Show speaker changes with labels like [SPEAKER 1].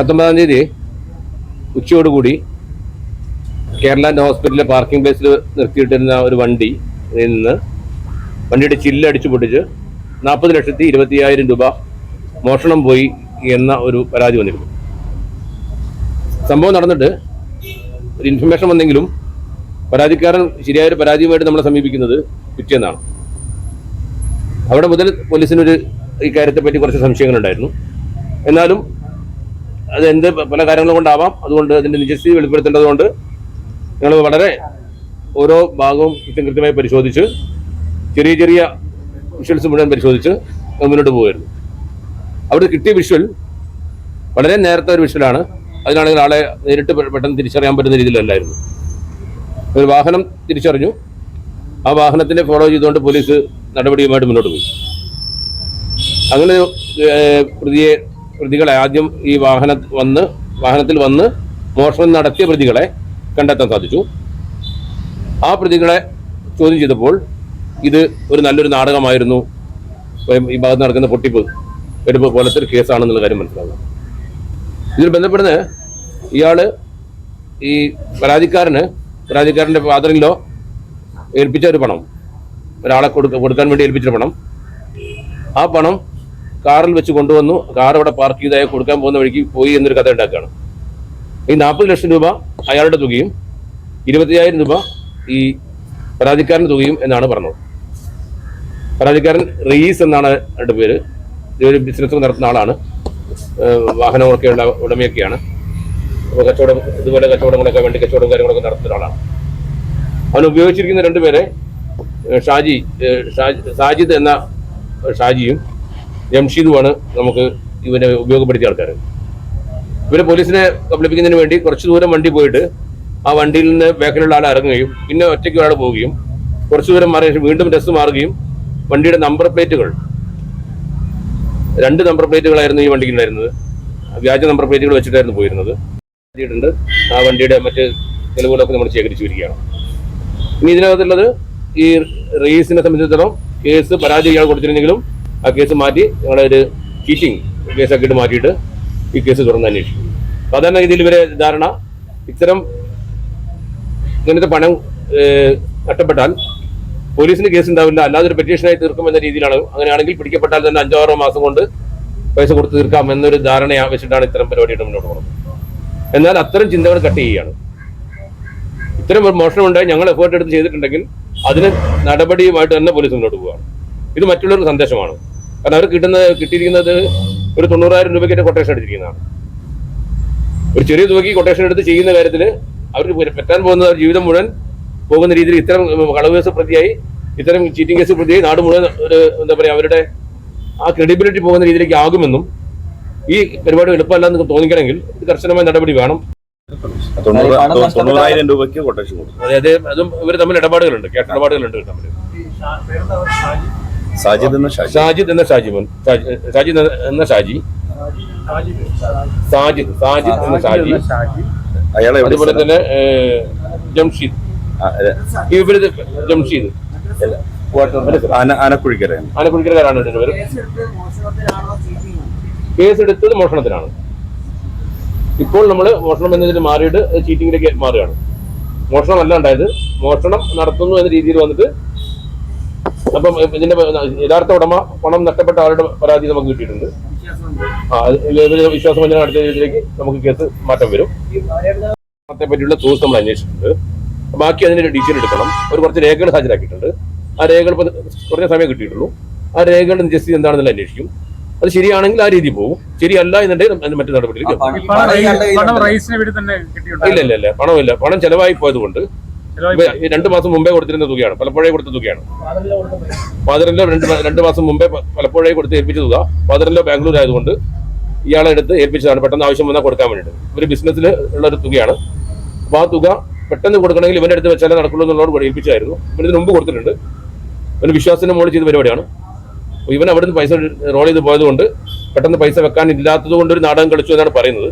[SPEAKER 1] പത്തൊമ്പതാം തീയതി ഉച്ചയോടുകൂടി കേരള ഹോസ്പിറ്റലിലെ പാർക്കിംഗ് പ്ലേസിൽ നിർത്തിയിട്ടിരുന്ന ഒരു വണ്ടി നിന്ന് വണ്ടിയുടെ ചില്ല് അടിച്ചു പൊട്ടിച്ച് നാൽപ്പത് ലക്ഷത്തി ഇരുപത്തിയായിരം രൂപ മോഷണം പോയി എന്ന ഒരു പരാതി വന്നിരുന്നു. സംഭവം നടന്നിട്ട് ഒരു ഇൻഫർമേഷൻ വന്നെങ്കിലും പരാതിക്കാരൻ ശരിയായ ഒരു പരാതിയുമായിട്ട് നമ്മളെ സമീപിക്കുന്നത് പിറ്റേന്നാണ്. അവിടെ മുതൽ പോലീസിനൊരു ഇക്കാര്യത്തെപ്പറ്റി കുറച്ച് സംശയങ്ങളുണ്ടായിരുന്നു. എന്നാലും അത് എന്ത് പല കാര്യങ്ങൾ കൊണ്ടാവാം. അതുകൊണ്ട് അതിന്റെ നിജസ്ഥിതി വെളിപ്പെടുത്തേണ്ടതുകൊണ്ട് ഞങ്ങൾ വളരെ ഓരോ ഭാഗവും കൃത്യം കൃത്യമായി പരിശോധിച്ച് ചെറിയ ചെറിയ വിഷ്വൽസ് മുഴുവൻ പരിശോധിച്ച് മുന്നോട്ട് പോകുമായിരുന്നു അവിടെ കിട്ടിയ വിഷ്വൽ വളരെ നേരത്തെ ഒരു വിഷ്വലാണ്. അതിനാണെങ്കിൽ ആളെ നേരിട്ട് പെട്ടെന്ന് തിരിച്ചറിയാൻ പറ്റുന്ന രീതിയിലല്ലായിരുന്നു. ഒരു വാഹനം തിരിച്ചറിഞ്ഞു. ആ വാഹനത്തിനെ ഫോളോ ചെയ്തുകൊണ്ട് പോലീസ് നടപടിയുമായിട്ട് മുന്നോട്ട് പോയി. അങ്ങനെ പ്രതിയെ പ്രതികളെ ആദ്യം ഈ വാഹന വന്ന് വാഹനത്തിൽ വന്ന് മോഷണം നടത്തിയ പ്രതികളെ കണ്ടെത്താൻ സാധിച്ചു. ആ പ്രതികളെ ചോദ്യം ചെയ്തപ്പോൾ ഇത് ഒരു നല്ലൊരു നാടകമായിരുന്നു. ഈ ഭാഗത്ത് നടക്കുന്ന പൊട്ടിപ്പ് എടുപ്പ് പോലത്തെ ഒരു കേസാണെന്നുള്ള കാര്യം മനസ്സിലാകും ഇതിൽ ബന്ധപ്പെടുന്ന ഇയാൾ ഈ പരാതിക്കാരന് പരാതിക്കാരന്റെ ഫാദറിലോ ഏൽപ്പിച്ച ഒരു പണം ഒരാളെ കൊടുക്ക കൊടുക്കാൻ വേണ്ടി ഏൽപ്പിച്ച പണം. ആ പണം കാറിൽ വെച്ച് കൊണ്ടുവന്നു. കാർ അവിടെ പാർക്ക് ചെയ്ത് അയാൾ കൊടുക്കാൻ പോകുന്ന വഴിക്ക് പോയി എന്നൊരു കഥ ഉണ്ടാക്കുകയാണ്. ഈ നാൽപ്പത് ലക്ഷം രൂപ അയാളുടെ തുകയും ഇരുപത്തിയായിരം രൂപ ഈ പരാതിക്കാരന്റെ തുകയും എന്നാണ് പറഞ്ഞത്. പരാതിക്കാരൻ റീസ് എന്നാണ് അവരുടെ പേര്. ഇതൊരു ബിസിനസ് നടത്തുന്ന ആളാണ്. വാഹനങ്ങളൊക്കെ ഉള്ള ഉടമയൊക്കെയാണ്. അപ്പോൾ കച്ചവടം ഇതുപോലെ കച്ചവടങ്ങളൊക്കെ വേണ്ടി കച്ചവടം കാര്യങ്ങളൊക്കെ നടത്തുന്ന ഒരാളാണ്. അവൻ ഉപയോഗിച്ചിരിക്കുന്ന രണ്ടുപേരെ ഷാജി ഷാജി- സാജിദ് എന്ന ഷാജിയും ജംഷീദുമാണ് നമുക്ക് ഇവനെ ഉപയോഗപ്പെടുത്തിയ ആൾക്കാർ ഇവരെ പോലീസിനെ കബളിപ്പിക്കുന്നതിന് വേണ്ടി കുറച്ച് ദൂരം വണ്ടി പോയിട്ട് ആ വണ്ടിയിൽ നിന്ന് ബാക്കിലുള്ള ആൾ ഇറങ്ങുകയും പിന്നെ ഒറ്റയ്ക്ക് ഒരാൾ പോവുകയും കുറച്ച് ദൂരം മാറിയ വീണ്ടും ഡ്രസ് മാറുകയും വണ്ടിയുടെ നമ്പർ പ്ലേറ്റുകൾ രണ്ട് നമ്പർ പ്ലേറ്റുകളായിരുന്നു ഈ വണ്ടിക്ക് ഉണ്ടായിരുന്നത്. വ്യാജ നമ്പർ പ്ലേറ്റുകൾ വെച്ചിട്ടായിരുന്നു പോയിരുന്നത്. ആ വണ്ടിയുടെ മറ്റ് തെളിവുകളൊക്കെ നമ്മൾ ശേഖരിച്ചു വരികയാണ്. ഇനി ഇതിനകത്തുള്ളത് ഈ റീസിനെ സംബന്ധിച്ചിടത്തോളം കേസ് പരാതി ഇയാൾ കൊടുത്തിരുന്നെങ്കിലും ആ കേസ് മാറ്റി ഞങ്ങളൊരു ചീറ്റിംഗ് ഇട്ട് മാറ്റിയിട്ട് ഈ കേസ് തുറന്ന് അന്വേഷിക്കും. സാധാരണ രീതിയിൽ ഇവരെ ധാരണ. ഇത്തരം ഇങ്ങനത്തെ പണം നഷ്ടപ്പെട്ടാൽ പോലീസിന് കേസ് ഉണ്ടാവില്ല. അല്ലാതെ ഒരു പെറ്റീഷനായി തീർക്കും എന്ന രീതിയിലാണ്. അങ്ങനെയാണെങ്കിൽ പിടിക്കപ്പെട്ടാൽ തന്നെ അഞ്ചോ ആറോ മാസം കൊണ്ട് പൈസ കൊടുത്ത് തീർക്കാം എന്നൊരു ധാരണ വെച്ചിട്ടാണ് ഇത്തരം പരിപാടിയുടെ മുന്നോട്ട് പോകുന്നത്. എന്നാൽ അത്തരം ചിന്തകൾ കട്ട് ചെയ്യുകയാണ്. ഇത്തരം ഒരു മോഷണം ഉണ്ടായി ഞങ്ങൾ എഫേർട്ട് എടുത്ത് ചെയ്തിട്ടുണ്ടെങ്കിൽ അതിന് നടപടിയുമായിട്ട് തന്നെ പോലീസ് മുന്നോട്ട് പോവുകയാണ്. ഇത് മറ്റുള്ളവർക്ക് സന്ദേശമാണ്. കാരണം അവർ കിട്ടുന്നത് കിട്ടിയിരിക്കുന്നത് ഒരു തൊണ്ണൂറായിരം രൂപയ്ക്ക് കൊട്ടേഷൻ എടുത്തിരിക്കുന്നതാണ്. ഒരു ചെറിയ തുകയ്ക്ക് കൊട്ടേഷൻ എടുത്ത് ചെയ്യുന്ന കാര്യത്തിൽ അവർക്ക് പറ്റാൻ പോകുന്ന ജീവിതം മുഴുവൻ പോകുന്ന രീതിയിൽ ഇത്തരം കളവ് കേസ് പ്രതിയായി ഇത്തരം ചീറ്റിംഗ് കേസ് പ്രതിയായി നാട് മുഴുവൻ ഒരു എന്താ പറയുക അവരുടെ ആ ക്രെഡിബിലിറ്റി പോകുന്ന രീതിയിലേക്ക് ആകുമെന്നും ഈ പരിപാടി എളുപ്പമല്ല എന്ന് തോന്നിക്കണമെങ്കിൽ ഇത് കർശനമായ നടപടി വേണം.
[SPEAKER 2] തൊണ്ണൂറായിരം രൂപയ്ക്ക് കൊട്ടേഷൻ കൊടുക്കും.
[SPEAKER 1] അതെ അതും ഇവർ തമ്മിൽ ഇടപാടുകളുണ്ട് കേട്ട ഇടപാടുകളുണ്ട് തമ്മിൽ
[SPEAKER 2] സാജിദ് എന്ന ഷാജി.
[SPEAKER 1] ഷാജിദ് എന്ന ഷാജിമോൻ ഷാജി- ഷാജിദ് എന്ന ഷാജി. സാജിദ് സാജിദ് എന്ന ഷാജി.
[SPEAKER 2] അയാളെ
[SPEAKER 1] അതുപോലെ? തന്നെ ജംഷീദ്.
[SPEAKER 2] ആ, അല്ല,
[SPEAKER 1] ഇവർ ജംഷീദ്.
[SPEAKER 2] ആന ആനക്കുഴിക്കരയാണ്.
[SPEAKER 1] ആനക്കുഴിക്കരക്കാരാണ് രണ്ടുപേരും പേര്. കേസ് എടുത്തത് മോഷണത്തിനാണ്. ഇപ്പോൾ നമ്മൾ മോഷണം എന്നതിന് മാറിയിട്ട് ചീറ്റിങ്ങിലേക്ക് മാറുകയാണ്. മോഷണമല്ല ഉണ്ടായത്. മോഷണം നടത്തുന്നു എന്ന രീതിയിൽ വന്നിട്ട് അപ്പം ഇതിന്റെ യഥാർത്ഥ ഉടമ പണം നഷ്ടപ്പെട്ട ആളുടെ പരാതി നമുക്ക് കിട്ടിയിട്ടുണ്ട്. ആ വിശ്വാസവഞ്ചന നടത്തിയ രീതിയിലേക്ക് നമുക്ക് കേസ് മാറ്റം വരും. പറ്റിയുള്ള സോഴ്സ് നമ്മൾ അന്വേഷിച്ചിട്ടുണ്ട്. ബാക്കി അതിന്റെ ഡീറ്റെയിൽ എടുക്കണം. ഒരു കുറച്ച് രേഖകൾ ഹാജരാക്കിയിട്ടുണ്ട്. ആ രേഖകൾ കുറഞ്ഞ സമയം കിട്ടിയിട്ടുള്ളൂ. ആ രേഖകളുടെ നിജസ്ഥിതി എന്താണെന്നുള്ള അന്വേഷിക്കും. അത് ശരിയാണെങ്കിൽ ആ രീതി പോകും. ശരിയല്ല എന്നുണ്ടെങ്കിൽ മറ്റു നടപടിയിലേക്ക്.
[SPEAKER 3] റൈസിന്
[SPEAKER 1] ഇല്ല ഇല്ല ഇല്ല. പണമില്ല. പണം ചെലവായി പോയത് കൊണ്ട് രണ്ട് മാസം മുമ്പേ കൊടുത്തിരുന്ന തുകയാണ്. പലപ്പോഴേ കൊടുത്ത തുകയാണ്. ഫാദറിലോ രണ്ട് രണ്ട് മാസം മുമ്പേ പലപ്പോഴേ കൊടുത്ത് ഏൽപ്പിച്ച തുക ഫാദറിലോ ബാംഗ്ലൂർ ആയതുകൊണ്ട് ഇയാളെ എടുത്ത് ഏൽപ്പിച്ചതാണ്. പെട്ടെന്ന് ആവശ്യം വന്നാൽ കൊടുക്കാൻ വേണ്ടിയിട്ട്. ഒരു ബിസിനസ്സിൽ ഉള്ള ഒരു തുകയാണ്. അപ്പോൾ ആ തുക പെട്ടെന്ന് കൊടുക്കണമെങ്കിൽ ഇവന്റെ അടുത്ത് വെച്ചാലേ നടക്കുള്ളൂ എന്നുള്ളതോട് കൂടി ഏൽപ്പിച്ചായിരുന്നു ഇവന് ഇതിന് മുമ്പ് കൊടുത്തിട്ടുണ്ട്. ഇവന് വിശ്വാസത്തിന് മുകളിൽ ചെയ്ത പരിപാടിയാണ്. അപ്പോൾ ഇവൻ അവിടുന്ന് പൈസ റോൾ ചെയ്ത് പോയത് കൊണ്ട് പെട്ടെന്ന് പൈസ വെക്കാൻ ഇല്ലാത്തത് കൊണ്ട് ഒരു നാടകം കളിച്ചു എന്നാണ് പറയുന്നത്.